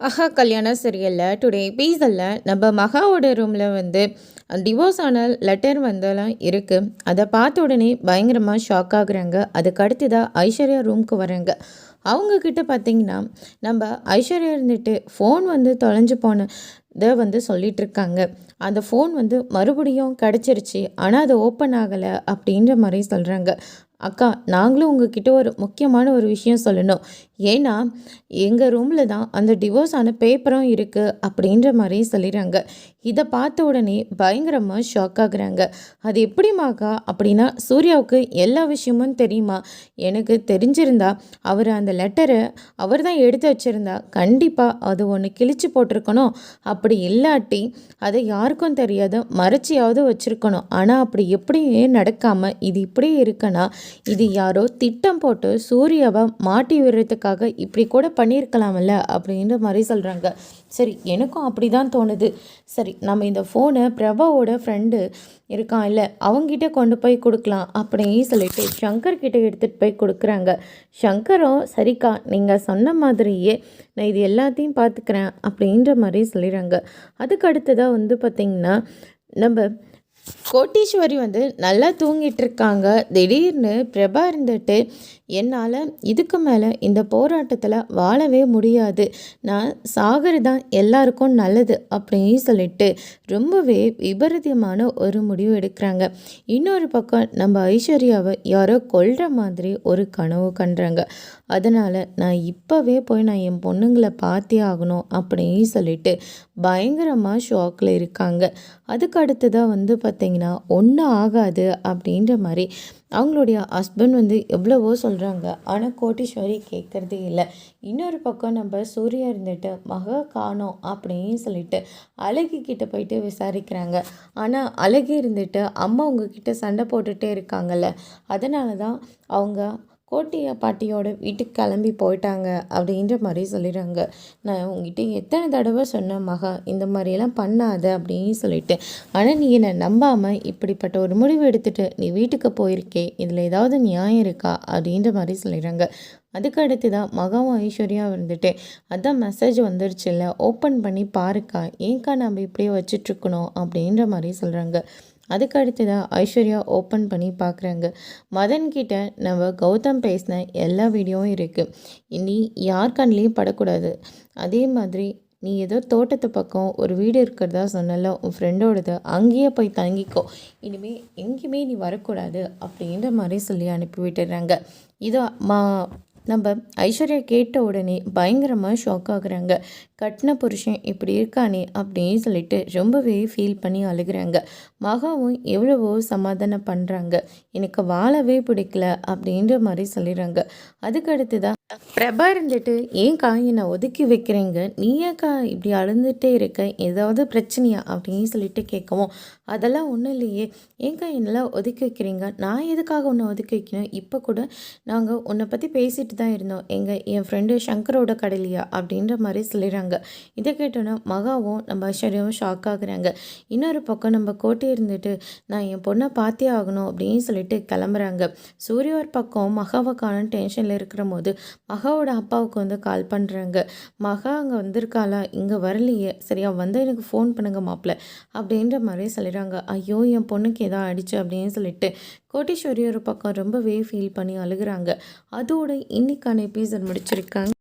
ஆஹா கல்யாண சீரியலில். டுடே பீஸில் நம்ம மகாவோட ரூமில் வந்து டிவோர்ஸ் ஆன லெட்டர் வந்தெல்லாம் இருக்குது அதை பார்த்த உடனே பயங்கரமாக ஷாக் ஆகுறாங்க. அதுக்கு அடுத்ததாக ஐஸ்வர்யா ரூமுக்கு வராங்க. அவங்கக்கிட்ட பார்த்தீங்கன்னா நம்ம ஐஸ்வர்யா இருந்துட்டு ஃபோன் வந்து தொலைஞ்சு போன இதை வந்து சொல்லிகிட்ருக்காங்க அந்த ஃபோன் வந்து மறுபடியும் கிடச்சிருச்சு. ஆனால் அது ஓப்பன் ஆகலை அப்படின்ற மாதிரி சொல்கிறாங்க அக்கா நாங்களும் உங்ககிட்ட ஒரு முக்கியமான ஒரு விஷயம் சொல்லணும். ஏன்னா எங்கள் ரூமில் தான் அந்த டிவோர்ஸ் ஆன பேப்பரும் இருக்குது அப்படின்ற மாதிரி சொல்லிடுறாங்க. இதை பார்த்த உடனே பயங்கரமாக ஷாக் ஆகுறாங்க. அது எப்படிமாக்கா அப்படின்னா சூர்யாவுக்கு எல்லா விஷயமும் தெரியுமா? எனக்கு தெரிஞ்சிருந்தா அவர் அந்த லெட்டரை அவர் தான் எடுத்து வச்சுருந்தா கண்டிப்பாக அது ஒன்று கிழிச்சு போட்டிருக்கணும். அப்படி இல்லாட்டி அதை யாருக்கும் தெரியாத மறைச்சியாவது வச்சுருக்கணும். ஆனால் அப்படி எப்படியே நடக்காமல் இது இப்படியே இருக்கனா இது யாரோ திட்டம் போட்டு சூர்யாவை மாட்டி விடுறதுக்காக இப்படி கூட பண்ணியிருக்கலாம்ல அப்படின்ற மாதிரி சொல்கிறாங்க சரி எனக்கும் அப்படி தான் தோணுது. சரி நம்ம இந்த ஃபோனை பிரபாவோட ஃப்ரெண்டு இருக்கான் இல்லை அவங்ககிட்ட கொண்டு போய் கொடுக்கலாம் அப்படின்னு சொல்லிட்டு ஷங்கர் கிட்டே எடுத்துகிட்டு போய் கொடுக்குறாங்க. ஷங்கரும் சரிக்கா நீங்கள் சொன்ன மாதிரியே நான் இது எல்லாத்தையும் பார்த்துக்கிறேன் அப்படின்ற மாதிரி சொல்லிடுறாங்க. அதுக்கு அடுத்ததாக வந்து பார்த்திங்கன்னா நம்ம கோட்டீஸ்வரி வந்து நல்லா தூங்கிட்டு இருக்காங்க திடீர்னு பிரபா இருந்துட்டு என்னால் இதுக்கு மேலே இந்த போராட்டத்தில் வாழவே முடியாது. நான் சாகர் தான் எல்லாருக்கும் நல்லது அப்படின்னு சொல்லிட்டு ரொம்பவே விபரீதமான ஒரு முடிவு எடுக்கிறாங்க. இன்னொரு பக்கம் நம்ம ஐஸ்வர்யாவை யாரோ கொல்ற மாதிரி ஒரு கனவு கண்டுறாங்க அதனால் நான் இப்போவே போய் நான் என் பொண்ணுங்களை பார்த்தே ஆகணும் அப்படின்னு சொல்லிட்டு பயங்கரமாக ஷாக்கில் இருக்காங்க. அதுக்கு அடுத்ததாக வந்து பார்த்திங்கன்னா ஒன்றும் ஆகாது அப்படின்ற மாதிரி அவங்களுடைய ஹஸ்பண்ட் வந்து எவ்வளவோ சொல்கிறாங்க ஆனால் கோட்டீஸ்வரி கேட்குறதே இல்லை. இன்னொரு பக்கம் நம்ம சூர்யா இருந்துட்டு மக காணோம் அப்படின்னு சொல்லிட்டு அழகி கிட்ட போயிட்டு விசாரிக்கிறாங்க. ஆனால் அழகி இருந்துட்டு அம்மா உங்ககிட்ட சண்டை போட்டுகிட்டே இருக்காங்கல்ல. அதனால தான் அவங்க கோட்டிய பாட்டியோட வீட்டுக்கு கிளம்பி போயிட்டாங்க அப்படின்ற மாதிரி சொல்லிடுறாங்க. நான் உங்ககிட்ட எத்தனை தடவை சொன்னேன் மகா இந்த மாதிரியெல்லாம் பண்ணாத அப்படின்னு சொல்லிட்டு. ஆனால் நீ என்னை நம்பாமல் இப்படிப்பட்ட ஒரு முடிவு எடுத்துகிட்டு நீ வீட்டுக்கு போயிருக்கே இதில் ஏதாவது நியாயம் இருக்கா அப்படின்ற மாதிரி சொல்லிடுறாங்க. அதுக்கு அடுத்து தான் மகாவும் ஐஸ்வர்யா வந்துட்டு அதான் மெசேஜ் வந்துருச்சு இல்லை ஓப்பன் பண்ணி பாருக்கா ஏன்க்கா நம்ம இப்படியே வச்சிட்ருக்கணும் அப்படின்ற மாதிரி சொல்கிறாங்க அதுக்கு அடுத்ததாக ஐஸ்வர்யா ஓப்பன் பண்ணி பார்க்குறாங்க மதன்கிட்ட நம்ம கௌதம் பேசின எல்லா வீடியோவும் இருக்குது இனி யார் கண்லேயும் படக்கூடாது. அதே மாதிரி நீ ஏதோ தோட்டத்து பக்கம் ஒரு வீடு இருக்கிறதா சொன்னல உன் ஃப்ரெண்டோடது அங்கேயே போய் தங்கிக்கோ. இனிமேல் எங்கேயுமே நீ வரக்கூடாது அப்படின்ற மாதிரி சொல்லி அனுப்பி விட்டுடுறாங்க இதோ மா நம்ம ஐஸ்வர்யா கேட்ட உடனே பயங்கரமாக ஷாக் ஆகுறாங்க. கட்டின புருஷன் இப்படி இருக்கானே அப்படின்னு சொல்லிட்டு ரொம்பவே ஃபீல் பண்ணி அழுகிறாங்க. மகாவும் எவ்வளவோ சமாதானம் பண்ணுறாங்க எனக்கு வாழவே பிடிக்கல அப்படின்ற மாதிரி சொல்லிடுறாங்க. அதுக்கு தான் பிரபா இருந்துட்டு ஏன்க்கா என்னை ஒதுக்கி வைக்கிறீங்க? நீ ஏக்கா இப்படி அழுந்துகிட்டே இருக்க? ஏதாவது பிரச்சனையா? அப்படின்னு சொல்லிட்டு கேட்கவும் அதெல்லாம் ஒன்றும் இல்லையே. ஏன்க்கா என்னெல்லாம் ஒதுக்கி வைக்கிறீங்க? நான் எதுக்காக உன்னை ஒதுக்கி வைக்கணும்? இப்போ கூட நாங்கள் உன்னை பற்றி பேசிட்டு தான் இருந்தோம். எங்கள் என் ஃப்ரெண்டு சங்கரோட கடையிலையா? அப்படின்ற மாதிரி சொல்லிடுறாங்க. இதை கேட்டோன்னா மகாவும் நம்ம ஐஸ்வர்யாவும் ஷாக் ஆகுறாங்க. இன்னொரு பக்கம் நம்ம கோட்டை இருந்துட்டு நான் என் பொண்ணை பார்த்தே ஆகணும் அப்படின்னு சொல்லிட்டு கிளம்புறாங்க. சூரியோர் பக்கம் மகாவை காண டென்ஷனில் இருக்கிற போது மகாவோட அப்பாவுக்கு வந்து கால் பண்ணுறாங்க மகா அங்கே வந்திருக்காளா? இங்கே வரலையே. சரியா வந்து எனக்கு ஃபோன் பண்ணுங்க மாப்பிள்ள அப்படின்ற மாதிரி சொல்லிடுறாங்க. ஐயோ என் பொண்ணுக்கு ஏதோ ஆயிடுச்சு அப்படின்னு சொல்லிட்டு கோட்டீஸ்வரி ஒரு பக்கம் ரொம்பவே ஃபீல் பண்ணி அழுகிறாங்க. அதோட இன்னைக்கான எபிசோட் முடிச்சிருக்காங்க.